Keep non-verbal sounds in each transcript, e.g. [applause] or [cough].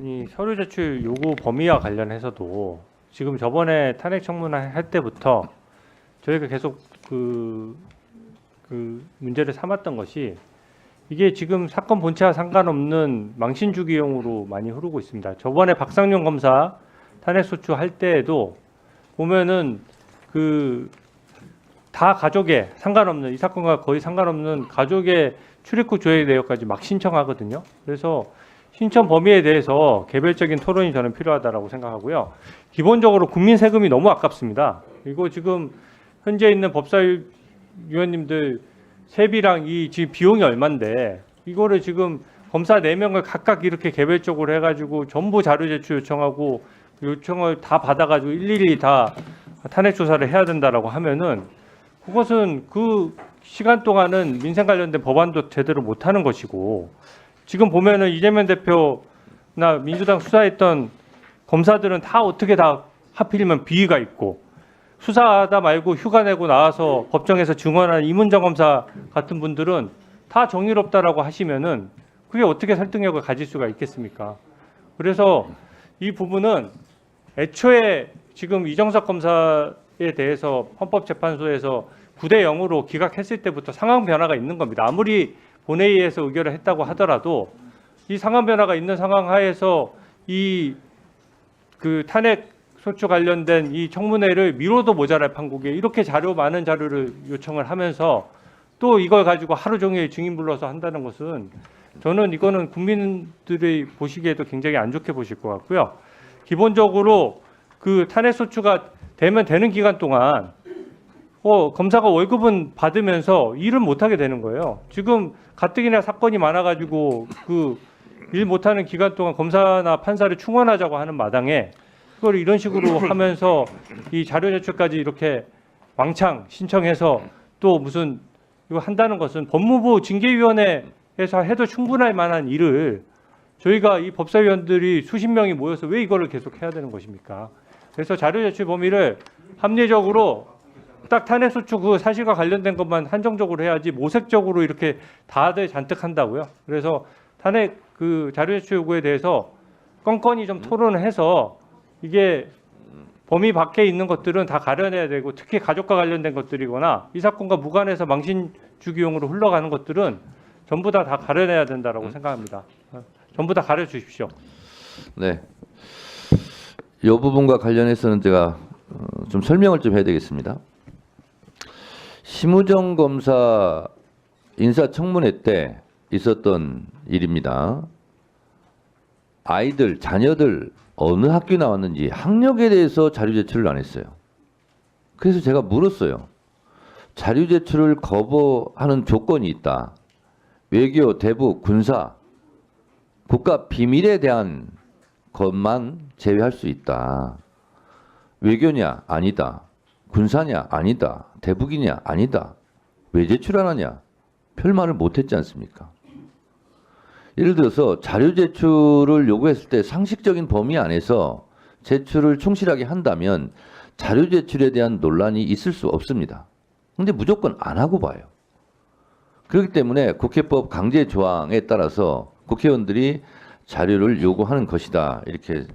이 서류 제출 요구 범위와 관련해서도 지금 저번에 탄핵 청문회 할 때부터 저희가 계속 그, 그 문제를 삼았던 것이 이게 지금 사건 본체와 상관없는 망신 주기용으로 많이 흐르고 있습니다. 저번에 박상용 검사 탄핵 소추 할 때에도 보면은 그 다 가족의 상관없는 이 사건과 거의 상관없는 가족의 출입국 조회 내역까지 막 신청하거든요. 그래서 신청 범위에 대해서 개별적인 토론이 저는 필요하다라고 생각하고요. 기본적으로 국민 세금이 너무 아깝습니다. 이거 지금 현재 있는 법사위원님들 세비랑 이 지금 비용이 얼마인데 이거를 지금 검사 네명을 각각 이렇게 개별적으로 해가지고 전부 자료 제출 요청하고 요청을 다 받아가지고 일일이 다 탄핵 조사를 해야 된다라고 하면은 그것은 그 시간 동안은 민생 관련된 법안도 제대로 못하는 것이고 지금 보면은 이재명 대표나 민주당 수사했던 검사들은 다 어떻게 다 하필이면 비위가 있고 수사하다 말고 휴가 내고 나와서 법정에서 증언하는 이문정 검사 같은 분들은 다 정의롭다라고 하시면은 그게 어떻게 설득력을 가질 수가 있겠습니까? 그래서 이 부분은 애초에 지금 이정석 검사에 대해서 헌법재판소에서 9대 0으로 기각했을 때부터 상황 변화가 있는 겁니다. 아무리 본회의에서 의결을 했다고 하더라도 이 상황 변화가 있는 상황 하에서 이 그 탄핵 소추 관련된 이 청문회를 미뤄도 모자랄 판국에 이렇게 자료 많은 자료를 요청을 하면서 또 이걸 가지고 하루 종일 증인 불러서 한다는 것은 저는 이거는 국민들이 보시기에도 굉장히 안 좋게 보실 것 같고요. 기본적으로 그 탄핵 소추가 되면 되는 기간 동안 어, 검사가 월급은 받으면서 일을 못 하게 되는 거예요. 지금 가뜩이나 사건이 많아가지고 그 일 못하는 기간 동안 검사나 판사를 충원하자고 하는 마당에 그걸 이런 식으로 [clears throat] 하면서 이 자료 제출까지 이렇게 왕창 신청해서 또 무슨 이거 한다는 것은 법무부 징계위원회에서 해도 충분할 만한 일을 저희가 이 법사위원들이 수십 명이 모여서 왜 이거를 계속 해야 되는 것입니까? 그래서 자료 제출 범위를 합리적으로 딱 탄핵 소추 그 사실과 관련된 것만 한정적으로 해야지 모색적으로 이렇게 다들 잔뜩 한다고요. 그래서 탄핵 그 자료 제출 요구에 대해서 건건히 좀 토론을 해서 이게 범위 밖에 있는 것들은 다 가려내야 되고 특히 가족과 관련된 것들이거나 이 사건과 무관해서 망신 주기용으로 흘러가는 것들은 전부 다 다 가려내야 된다라고 생각합니다. 어, 전부 다 가려 주십시오. 네. 이 부분과 관련해서는 제가 어, 좀 설명을 좀 해야 되겠습니다. 심우정 검사 인사청문회 때 있었던 일입니다. 아이들, 자녀들 어느 학교 나왔는지 학력에 대해서 자료 제출을 안 했어요. 그래서 제가 물었어요. 자료 제출을 거부하는 조건이 있다. 외교, 대북, 군사, 국가 비밀에 대한 것만 제외할 수 있다. 외교냐? 아니다. 군사냐? 아니다. 대북이냐? 아니다. 왜 제출 안 하냐? 별 말을 못했지 않습니까? 예를 들어서 자료 제출을 요구했을 때 상식적인 범위 안에서 제출을 충실하게 한다면 자료 제출에 대한 논란이 있을 수 없습니다. 근데 무조건 안 하고 봐요. 그렇기 때문에 국회법 강제 조항에 따라서 국회의원들이 자료를 요구하는 것이다. 이렇게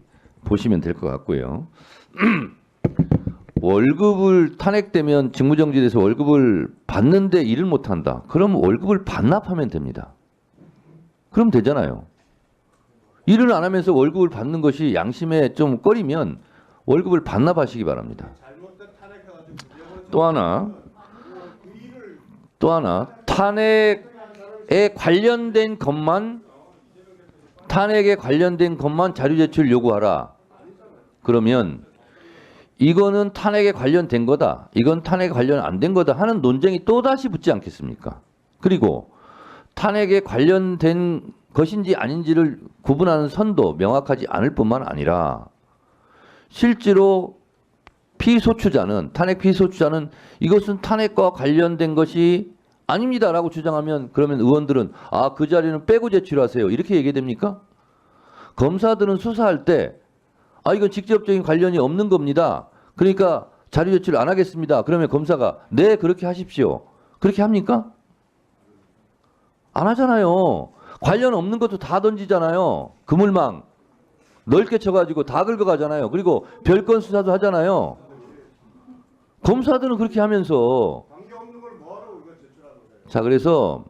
보시면 될 것 같고요. [clears throat] 월급을 탄핵되면 직무정지돼서 월급을 받는데 일을 못한다. 그럼 월급을 반납하면 됩니다. 그럼 되잖아요. 일을 안 하면서 월급을 받는 것이 양심에 좀 꺼리면 월급을 반납하시기 바랍니다. 또 하나, 또 하나 탄핵에 관련된 것만 탄핵에 관련된 것만 자료 제출 요구하라. 그러면 이거는 탄핵에 관련된 거다. 이건 탄핵에 관련 안 된 거다 하는 논쟁이 또 다시 붙지 않겠습니까? 그리고 탄핵에 관련된 것인지 아닌지를 구분하는 선도 명확하지 않을 뿐만 아니라 실제로 피소추자는 탄핵 피소추자는 이것은 탄핵과 관련된 것이 아닙니다라고 주장하면 그러면 의원들은 아 그 자리는 빼고 제출하세요 이렇게 얘기 됩니까? 검사들은 수사할 때 아 이건 직접적인 관련이 없는 겁니다. 그러니까 자료 제출 안 하겠습니다. 그러면 검사가 네 그렇게 하십시오. 그렇게 합니까? 안 하잖아요. 관련 없는 것도 다 던지잖아요. 그물망. 넓게 쳐가지고 다 긁어가잖아요. 그리고 별건 수사도 하잖아요. 검사들은 그렇게 하면서 자 그래서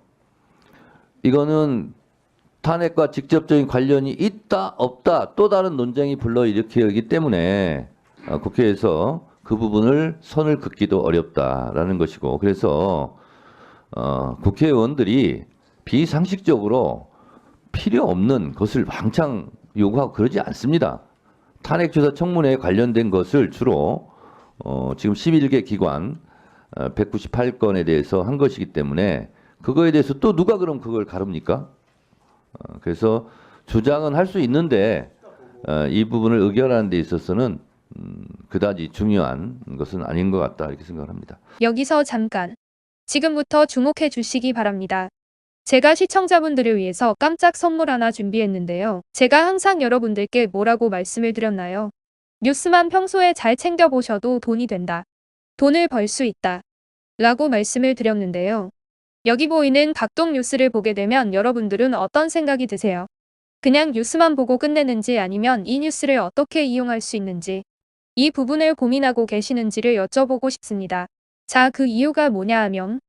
이거는 탄핵과 직접적인 관련이 있다 없다 또 다른 논쟁이 불러일으키기 때문에 어, 국회에서 그 부분을 선을 긋기도 어렵다라는 것이고 그래서 어, 국회의원들이 비상식적으로 필요 없는 것을 왕창 요구하고 그러지 않습니다. 탄핵조사 청문회에 관련된 것을 주로 어, 지금 11개 기관 어, 198건에 대해서 한 것이기 때문에 그거에 대해서 또 누가 그럼 그걸 가릅니까? 어, 그래서 주장은 할 수 있는데 어, 이 부분을 의결하는 데 있어서는 음, 그다지 중요한 것은 아닌 것 같다 이렇게 생각합니다. 여기서 잠깐. 지금부터 주목해 주시기 바랍니다. 제가 시청자분들을 위해서 깜짝 선물 하나 준비했는데요. 제가 항상 여러분들께 뭐라고 말씀을 드렸나요? 뉴스만 평소에 잘 챙겨보셔도 돈이 된다. 돈을 벌 수 있다. 라고 말씀을 드렸는데요. 여기 보이는 각종 뉴스를 보게 되면 여러분들은 어떤 생각이 드세요? 그냥 뉴스만 보고 끝내는지 아니면 이 뉴스를 어떻게 이용할 수 있는지 이 부분을 고민하고 계시는지를 여쭤보고 싶습니다. 자, 그 이유가 뭐냐 하면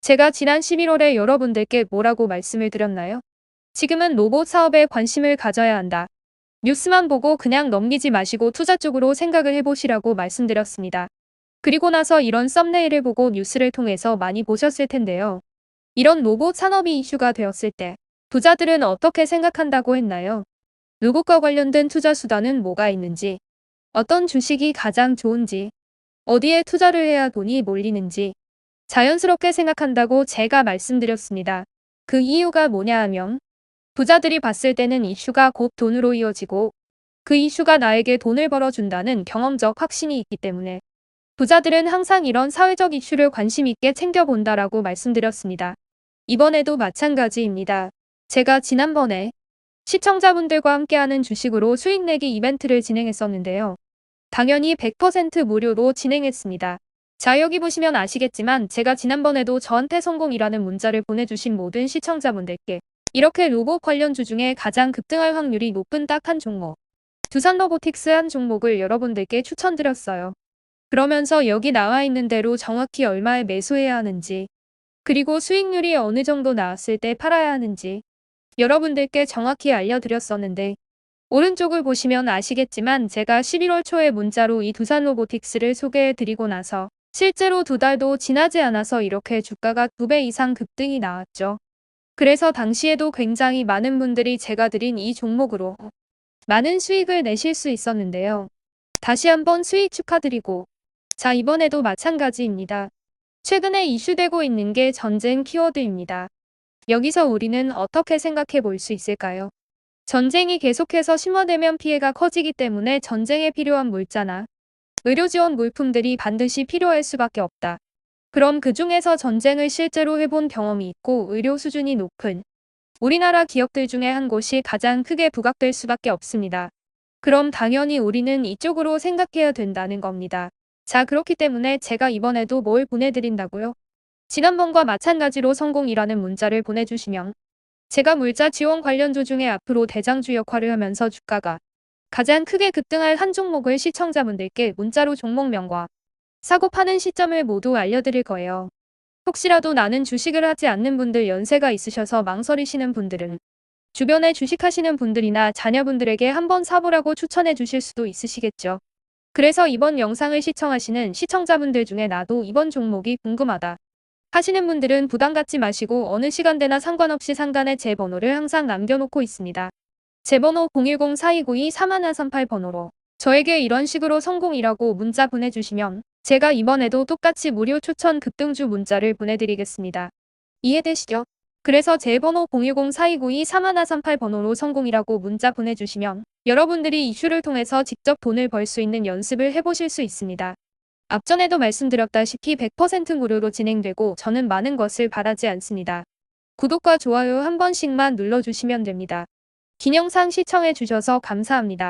제가 지난 11월에 여러분들께 뭐라고 말씀을 드렸나요? 지금은 로봇 사업에 관심을 가져야 한다. 뉴스만 보고 그냥 넘기지 마시고 투자 쪽으로 생각을 해보시라고 말씀드렸습니다. 그리고 나서 이런 썸네일을 보고 뉴스를 통해서 많이 보셨을 텐데요. 이런 로봇 산업이 이슈가 되었을 때 부자들은 어떻게 생각한다고 했나요? 로봇과 관련된 투자 수단은 뭐가 있는지, 어떤 주식이 가장 좋은지, 어디에 투자를 해야 돈이 몰리는지 자연스럽게 생각한다고 제가 말씀드렸습니다. 그 이유가 뭐냐 하면 부자들이 봤을 때는 이슈가 곧 돈으로 이어지고 그 이슈가 나에게 돈을 벌어준다는 경험적 확신이 있기 때문에 부자들은 항상 이런 사회적 이슈를 관심 있게 챙겨본다라고 말씀드렸습니다. 이번에도 마찬가지입니다. 제가 지난번에 시청자분들과 함께하는 주식으로 수익 내기 이벤트를 진행했었는데요. 당연히 100% 무료로 진행했습니다. 자, 여기 보시면 아시겠지만 제가 지난번에도 저한테 성공이라는 문자를 보내주신 모든 시청자분들께 이렇게 로봇 관련주 중에 가장 급등할 확률이 높은 딱 한 종목, 두산 로보틱스 한 종목을 여러분들께 추천드렸어요. 그러면서 여기 나와 있는 대로 정확히 얼마에 매수해야 하는지, 그리고 수익률이 어느 정도 나왔을 때 팔아야 하는지 여러분들께 정확히 알려드렸었는데 오른쪽을 보시면 아시겠지만 제가 11월 초에 문자로 이 두산 로보틱스를 소개해 드리고 나서 실제로 두 달도 지나지 않아서 이렇게 주가가 두 배 이상 급등이 나왔죠. 그래서 당시에도 굉장히 많은 분들이 제가 드린 이 종목으로 많은 수익을 내실 수 있었는데요. 다시 한번 수익 축하드리고 자 이번에도 마찬가지입니다. 최근에 이슈되고 있는 게 전쟁 키워드입니다. 여기서 우리는 어떻게 생각해 볼 수 있을까요? 전쟁이 계속해서 심화되면 피해가 커지기 때문에 전쟁에 필요한 물자나 의료 지원 물품들이 반드시 필요할 수밖에 없다. 그럼 그 중에서 전쟁을 실제로 해본 경험이 있고 의료 수준이 높은 우리나라 기업들 중에 한 곳이 가장 크게 부각될 수밖에 없습니다. 그럼 당연히 우리는 이쪽으로 생각해야 된다는 겁니다. 자, 그렇기 때문에 제가 이번에도 뭘 보내드린다고요? 지난번과 마찬가지로 성공이라는 문자를 보내주시면 제가 물자 지원 관련주 중에 앞으로 대장주 역할을 하면서 주가가 가장 크게 급등할 한 종목을 시청자분들께 문자로 종목명과 사고 파는 시점을 모두 알려드릴 거예요. 혹시라도 나는 주식을 하지 않는 분들 연세가 있으셔서 망설이시는 분들은 주변에 주식하시는 분들이나 자녀분들에게 한번 사보라고 추천해 주실 수도 있으시겠죠. 그래서 이번 영상을 시청하시는 시청자분들 중에 나도 이번 종목이 궁금하다. 하시는 분들은 부담 갖지 마시고 어느 시간대나 상관없이 상단에 제 번호를 항상 남겨놓고 있습니다. 제 번호 010-4292-3138 번호로 저에게 이런 식으로 성공이라고 문자 보내주시면 제가 이번에도 똑같이 무료 추천 급등주 문자를 보내드리겠습니다. 이해되시죠? 그래서 제 번호 010-4292-3138 번호로 성공이라고 문자 보내주시면 여러분들이 이슈를 통해서 직접 돈을 벌 수 있는 연습을 해보실 수 있습니다. 앞전에도 말씀드렸다시피 100% 무료로 진행되고 저는 많은 것을 바라지 않습니다. 구독과 좋아요 한 번씩만 눌러주시면 됩니다. 긴 영상 시청해 주셔서 감사합니다.